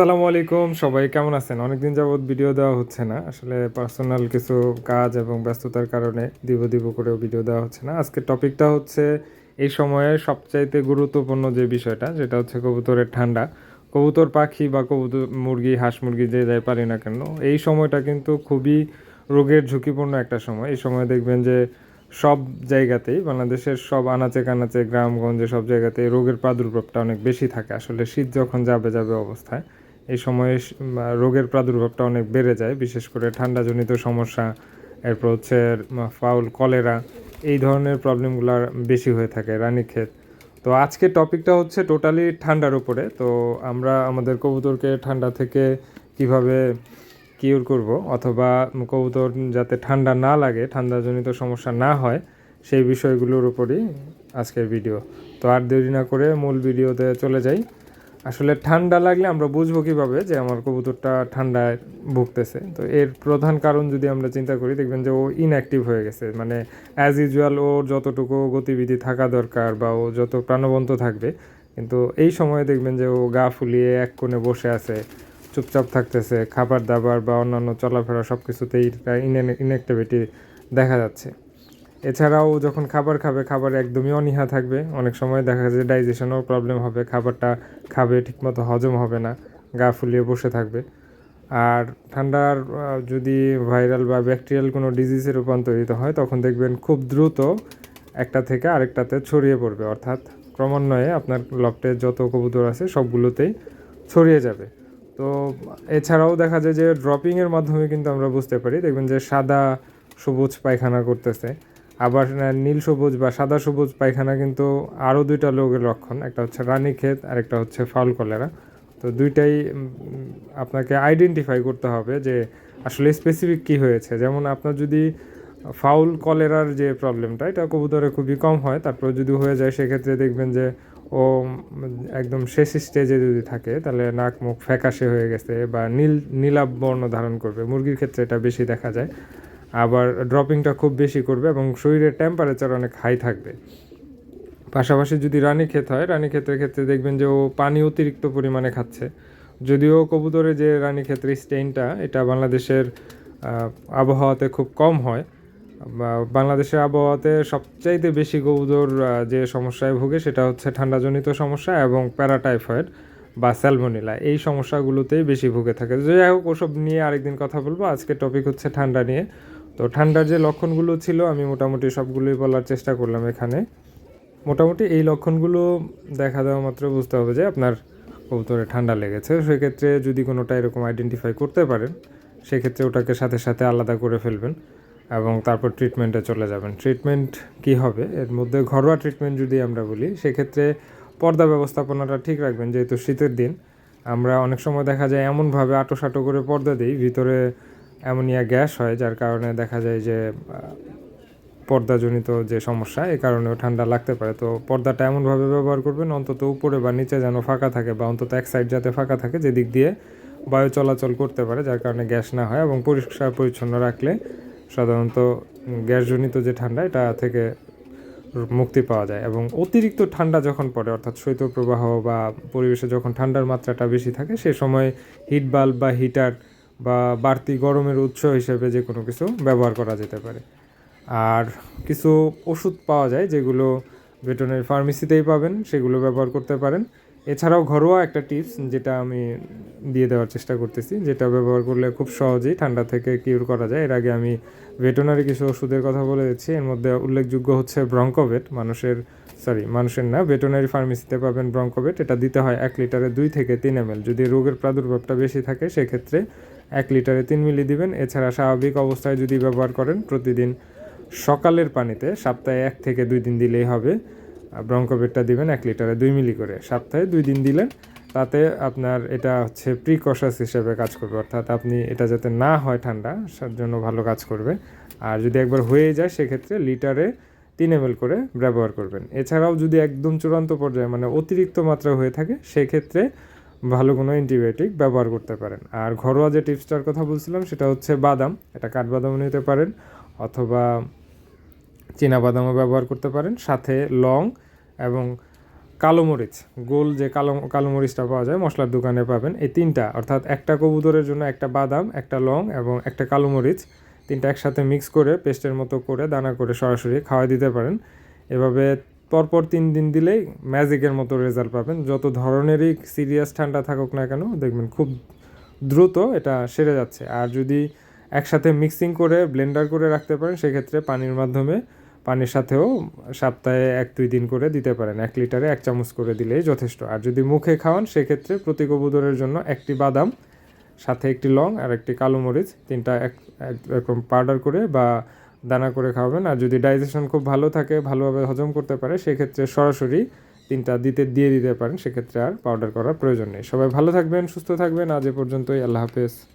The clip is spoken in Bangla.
আসসালামু আলাইকুম। সবাই কেমন আছেন? অনেকদিন যাবৎ ভিডিও দেওয়া হচ্ছে না। আসলে পার্সোনাল কিছু কাজ এবং ব্যস্ততার কারণে দিব দিব করেও ভিডিও দেওয়া হচ্ছে না। আজকের টপিকটা হচ্ছে এই সময়ে সবচাইতে গুরুত্বপূর্ণ যে বিষয়টা যেটা হচ্ছে কবুতরের ঠান্ডা। কবুতর পাখি বা কবুতর মুরগি, হাঁস মুরগি যে যাই পারি না কেন, এই সময়টা কিন্তু খুবই রোগের ঝুঁকিপূর্ণ একটা সময়। এই সময় দেখবেন যে সব জায়গাতেই, বাংলাদেশের সব আনাচে কানাচে, গ্রামগঞ্জে সব জায়গাতেই রোগের প্রাদুর্ভাবটা অনেক বেশি থাকে। আসলে শীত যখন যাবে যাবে অবস্থায় এই সময়ে রোগের প্রাদুর্ভাবটা অনেক বেড়ে যায়, বিশেষ করে ঠান্ডাজনিত সমস্যা, এরপর হচ্ছে ফাউল, কলেরা, এই ধরনের প্রবলেমগুলো বেশি হয়ে থাকে রানীক্ষেত। তো আজকের টপিকটা হচ্ছে টোটালি ঠান্ডার উপরে। তো আমরা আমাদের কবুতরকে ঠান্ডা থেকে কীভাবে কিউর করব অথবা কবুতর যাতে ঠান্ডা না লাগে, ঠান্ডাজনিত সমস্যা না হয়, সেই বিষয়গুলোর উপরই আজকের ভিডিও। তো আর দেরি না করে মূল ভিডিওতে চলে যাই। আসলে ঠান্ডা লাগলে আমরা বুঝব কীভাবে যে আমার কবুতরটা ঠান্ডায় ভুগতেছে। তো এর প্রধান কারণ যদি আমরা চিন্তা করি, দেখবেন যে ও ইনঅ্যাক্টিভ হয়ে গেছে। মানে অ্যাজ ইউজুয়াল ওর যতটুকু গতিবিধি থাকা দরকার বা ও যত প্রাণবন্ত থাকবে, কিন্তু এই সময়ে দেখবেন যে ও গা ফুলিয়ে এক কোণে বসে আছে, চুপচাপ থাকতেছে খাবার দাবার বা অন্যান্য চলাফেরা সব কিছুতেই ইনঅ্যাক্টিভিটি দেখা যাচ্ছে। এছাড়াও যখন খাবার খাবে, খাবার একদমই অনীহা থাকবে। অনেক সময় দেখা যায় ডাইজেশনেও প্রবলেম হবে, খাবারটা খাবে, ঠিকমতো হজম হবে না, গা ফুলিয়ে বসে থাকবে। আর ঠান্ডার যদি ভাইরাল বা ব্যাকটেরিয়াল কোনো ডিজিজে রূপান্তরিত হয়, তখন দেখবেন খুব দ্রুত একটা থেকে আরেকটাতে ছড়িয়ে পড়বে। অর্থাৎ ক্রমান্বয়ে আপনার লফটের যত কবুতর আছে, সবগুলোতেই ছড়িয়ে যাবে। তো এছাড়াও দেখা যায় যে ড্রপিংয়ের মাধ্যমে কিন্তু আমরা বুঝতে পারি, দেখবেন যে সাদা, সবুজ পায়খানা করতেছে। আবার নীল সবুজ বা সাদা সবুজ পায়খানা কিন্তু আরও দুইটা রোগের লক্ষণ, একটা হচ্ছে রানীক্ষেত আর একটা হচ্ছে ফাউল কলেরা। তো দুইটাই আপনাকে আইডেন্টিফাই করতে হবে যে আসলে স্পেসিফিক কি হয়েছে। যেমন আপনার যদি ফাউল কলেরার যে প্রবলেমটা এটা কবুতরে খুবই কম হয় তারপর যদি হয়ে যায়, সেক্ষেত্রে দেখবেন যে ও একদম শেষ স্টেজে যদি থাকে, তাহলে নাক মুখ ফ্যাকাশে হয়ে গেছে বা নীল, নীলাভ বর্ণ ধারণ করবে। মুরগির ক্ষেত্রে এটা বেশি দেখা যায়। আবার ড্রপিংটা খুব বেশি করবে এবং শরীরের টেম্পারেচার অনেক হাই থাকবে। পাশাপাশি যদি রানী ক্ষেত হয়, রানী ক্ষেতের ক্ষেত্রে দেখবেন যে ও পানি অতিরিক্ত পরিমাণে খাচ্ছে। যদিও কবুতরের যে রানী ক্ষেত্রের স্টেইনটা এটা বাংলাদেশের আবহাওয়াতে খুব কম হয়। বাংলাদেশের আবহাওয়াতে সবচাইতে বেশি কবুতর যে সমস্যায় ভোগে সেটা হচ্ছে ঠান্ডাজনিত সমস্যা এবং প্যারাটাইফয়েড বা স্যালমোনিলা। এই সমস্যাগুলোতেই বেশি ভুগে থাকে। যাই হোক, ওসব নিয়ে আরেকদিন কথা বলব। আজকের টপিক হচ্ছে ঠান্ডা নিয়ে। তো ঠান্ডার যে লক্ষণগুলো ছিল, আমি মোটামুটি সবগুলোই বলার চেষ্টা করলাম এখানে। মোটামুটি এই লক্ষণগুলো দেখা দেওয়া মাত্র বুঝতে হবে যে আপনার কবুতরে ঠান্ডা লেগেছে। সেক্ষেত্রে যদি কোনোটা এরকম আইডেন্টিফাই করতে পারেন, সেক্ষেত্রে ওটাকে সাথে সাথে আলাদা করে ফেলবেন এবং তারপর ট্রিটমেন্টে চলে যাবেন। ট্রিটমেন্ট কি হবে? এর মধ্যে ঘরোয়া ট্রিটমেন্ট যদি আমরা বলি, সেক্ষেত্রে পর্দা ব্যবস্থাপনাটা ঠিক রাখবেন। যেহেতু শীতের দিন, আমরা অনেক সময় দেখা যায় এমনভাবে আটোসাটো করে পর্দা দিই, ভিতরে অ্যামোনিয়া গ্যাস হয়, যার কারণে দেখা যায় যে পর্দাজনিত যে সমস্যা, এ কারণেও ঠান্ডা লাগতে পারে। তো পর্দাটা এমনভাবে ব্যবহার করবেন, অন্তত উপরে বা নিচে যেন ফাঁকা থাকে বা অন্তত এক সাইড যাতে ফাঁকা থাকে, যেদিক দিয়ে বায়ু চলাচল করতে পারে, যার কারণে গ্যাস না হয় এবং পরিষ্কার পরিচ্ছন্ন রাখলে সাধারণত গ্যাসজনিত যে ঠান্ডা, এটা থেকে মুক্তি পাওয়া যায় এবং অতিরিক্ত ঠান্ডা যখন পড়ে, অর্থাৎ শৈত্যপ্রবাহ বা পরিবেশে যখন ঠান্ডার মাত্রাটা বেশি থাকে, সে সময় হিট বাল্ব বা হিটার বা বাড়তি গরমের উৎস হিসেবে যে কোনো কিছু ব্যবহার করা যেতে পারে। আর কিছু ওষুধ পাওয়া যায় যেগুলো ভেটেরিনারি ফার্মেসিতেই পাবেন, সেগুলো ব্যবহার করতে পারেন। এছাড়াও ঘরোয়া একটা টিপস যেটা আমি দিয়ে দেওয়ার চেষ্টা করতেছি, যেটা ব্যবহার করলে খুব সহজেই ঠান্ডা থেকে কিউর করা যায়। এর আগে আমি ভেটেরিনারি কিছু ওষুধের কথা বলে দিচ্ছি। এর মধ্যে উল্লেখযোগ্য হচ্ছে ব্রঙ্কোভেট মানুষের সরি মানুষের না ভেটেরিনারি ফার্মেসিতে পাবেন ব্রঙ্কোভেট এটা দিতে হয় এক লিটারে দুই থেকে তিন এম যদি রোগের প্রাদুর্ভাবটা বেশি থাকে, সেক্ষেত্রে এক লিটারে তিন মিলি দিবেন। এছাড়া স্বাভাবিক অবস্থায় যদি ব্যবহার করেন, প্রতিদিন সকালের পানিতে সপ্তাহে এক থেকে দুই দিন দিলেই হবে। ব্রঙ্কোভেটটা দিবেন এক লিটারে দুই মিলি করে। সপ্তাহে দুই দিন দিলেন তাতে আপনার এটা হচ্ছে প্রিকশাস হিসেবে কাজ করবে। অর্থাৎ আপনি এটা যাতে না হয় ঠান্ডা তার জন্য ভালো কাজ করবে। আর যদি একবার হয়ে যায়, সেক্ষেত্রে লিটারে তিন এম করে ব্যবহার করবেন। এছাড়াও যদি একদম চূড়ান্ত পর্যায়ে মানে অতিরিক্ত মাত্রা হয়ে থাকে, সেক্ষেত্রে ভালো কোনো অ্যান্টিবায়োটিক ব্যবহার করতে পারেন। আর ঘরোয়া যে টিপসটার কথা বলছিলাম, সেটা হচ্ছে বাদাম। এটা কাঠবাদামও নিতে পারেন অথবা চীনা বাদামও ব্যবহার করতে পারেন। সাথে লং এবং কালো মরিচ, গোল যে কালো কালো মরিচটা পাওয়া যায়, মশলার দোকানে পাবেন। এই তিনটা, অর্থাৎ একটা কবুতরের জন্য একটা বাদাম, একটা লং এবং একটা কালো মরিচ, তিনটা একসাথে মিক্স করে, পেস্টের মতো করে, দানা করে সরাসরি খাওয়া দিতে পারেন। এভাবে পরপর তিন দিন দিলেই ম্যাজিকের মতো রেজাল্ট পাবেন। যত ধরনেরই সিরিয়াস ঠান্ডা থাকুক না কেন, দেখবেন খুব দ্রুত এটা সেরে যাচ্ছে। আর যদি একসাথে মিক্সিং করে, ব্লেন্ডার করে রাখতে পারেন, সেক্ষেত্রে পানির মাধ্যমে পানির সাথেও সপ্তাহে এক, দুই দিন করে দিতে পারেন। এক লিটারে এক চামচ করে দিলেই যথেষ্ট। আর যদি মুখে খাওয়ান, সেক্ষেত্রে প্রতি কবুতরের জন্য একটি বাদাম, সাথে একটি লং আর একটি কালো মরিচ, তিনটা এক এরকম পাউডার করে বা দানা করে খাওয়াবেন। আর যদি ডাইজেশন খুব ভালো থাকে, ভালোভাবে হজম করতে পারে, সেক্ষেত্রে সরাসরি তিনটা দিতে, দিয়ে দিতে পারেন। সেক্ষেত্রে আর পাউডার করার প্রয়োজন নেই। সবাই ভালো থাকবেন, সুস্থ থাকবেন। আজ এ পর্যন্তই। আল্লাহ হাফেজ।